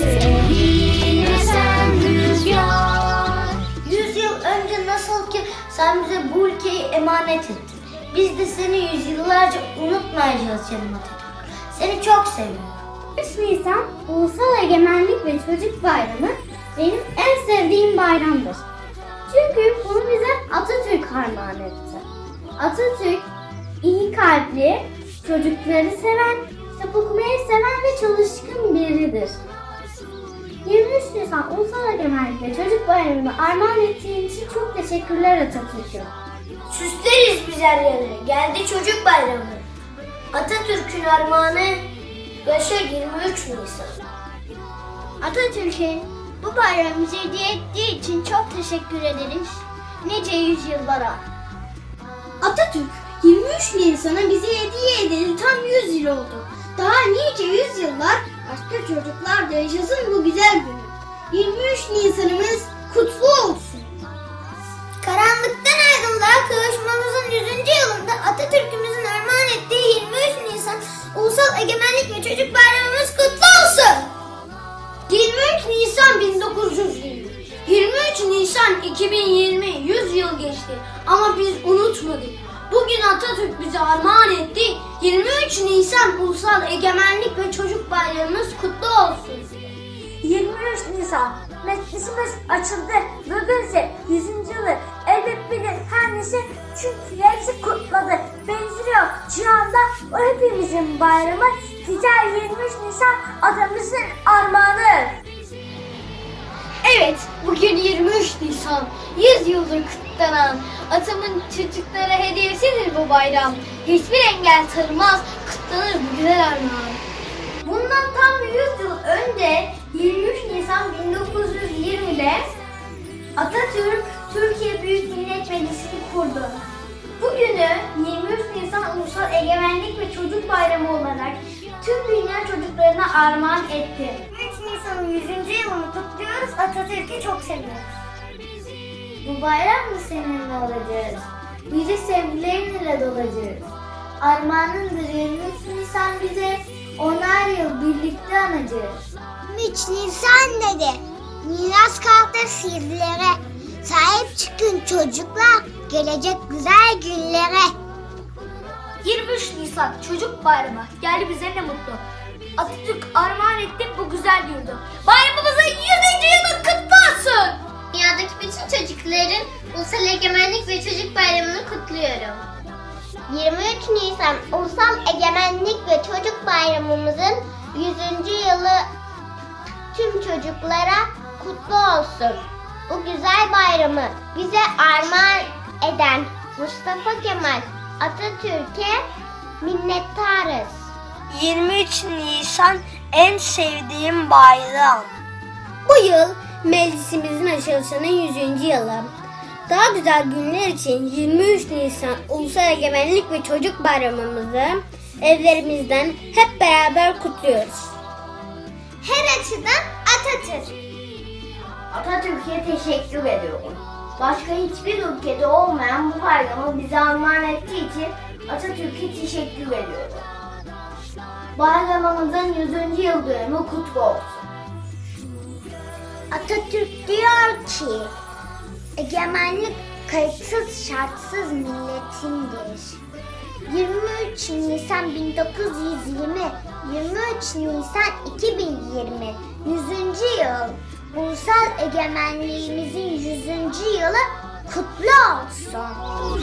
Sen rüzgar Yüz yıl önce nasıl ki sen bize bu ülkeyi emanet ettin. Biz de seni yüzyıllarca unutmayacağız canım Atatürk. Seni çok seviyorum. 3 Nisan Ulusal Egemenlik ve Çocuk Bayramı benim en sevdiğim bayramdır. Çünkü bunu bize Atatürk armağan etti. Atatürk iyi kalpli, çocukları seven, kitap okumayı Ve Çocuk Bayramı'nı armağan ettiğin için çok teşekkürler Atatürk'üm. Süsleriz biz her yeri. Geldi çocuk bayramı. Atatürk'ün armağanı yaşa 23 Nisan. Atatürk'e bu bayram bize hediye ettiği için çok teşekkür ederiz. Nice yüzyıllara. Atatürk 23 Nisan'a bize hediye edildi tam 100 yıl oldu. Daha nice yüzyıllar başka çocuklar da yaşasın bu güzel günü. 23 Nisan'ımız kutlu olsun. Karanlıktan aydınlığa kavuşmamızın 100. yılında Atatürk'ümüzün armağan ettiği 23 Nisan Ulusal Egemenlik ve Çocuk Bayramımız kutlu olsun. 23 Nisan 1920. 23 Nisan 2020 100 yıl geçti ama biz unutmadık. Bugün Atatürk bize armağan etti. 23 Nisan Ulusal Egemenlik ve Çocuk Bayramımız kutlu olsun. 23 Nisan Meclisimiz açıldı. Bugünse 100. yılı elbet bilir her neyse çünkü hepsi kutladı. Benzeri yok. Cihanda o hepimizin bayramı. Güzel 23 Nisan adamızın armağanı. Evet, bugün 23 Nisan. 100 yıldır kutlanan atamın çocuklara hediyesidir bu bayram. Hiçbir engel tanımaz, kutlanır bu güzel armağan. Bundan tam 100 yıl önce 23 Nisan kurdu. Bugünü 23 Nisan Ulusal Egemenlik ve Çocuk Bayramı olarak tüm dünya çocuklarına armağan etti. 23 Nisan'ın 100. yılını kutluyoruz, Atatürk'ü çok seviyoruz. Bu bayram mı seninle olacağız? Nice sevgilerinle dolacağız. Armağanındır 23 Nisan bize onar yıl birlikte anacağız. 23 Nisan dedi. Miras kalktı sizlere. Sahip çıkın çocuklar. Gelecek güzel günlere. 23 Nisan Çocuk Bayramı geldi bize ne mutlu. Atatürk armağan etti bu güzel yurdu. Bayramımızın 100. yılı kutlu olsun. Dünyadaki bütün çocukların Ulusal Egemenlik ve Çocuk Bayramı'nı kutluyorum. 23 Nisan Ulusal Egemenlik ve Çocuk Bayramımızın 100. yılı tüm çocuklara kutlu olsun. Bu güzel bayramı bize armağan eden Mustafa Kemal Atatürk'e minnettarız. 23 Nisan en sevdiğim bayram. Bu yıl meclisimizin açılışının 100. yılı. Daha güzel günler için 23 Nisan Ulusal Egemenlik ve Çocuk Bayramımızı evlerimizden hep beraber kutluyoruz. Her açıdan Atatürk. Atatürk'e teşekkür ediyorum. Başka hiçbir ülkede olmayan bu bayramı bize armağan ettiği için Atatürk'e teşekkür ediyorum. Bayramımızın 100. yıl dönümü kutlu olsun. Atatürk diyor ki egemenlik kayıtsız şartsız milletindir. 23 Nisan 1920, 23 Nisan 2020, 100. yıl Ulusal egemenliğimizin 100. yılı kutlu olsun.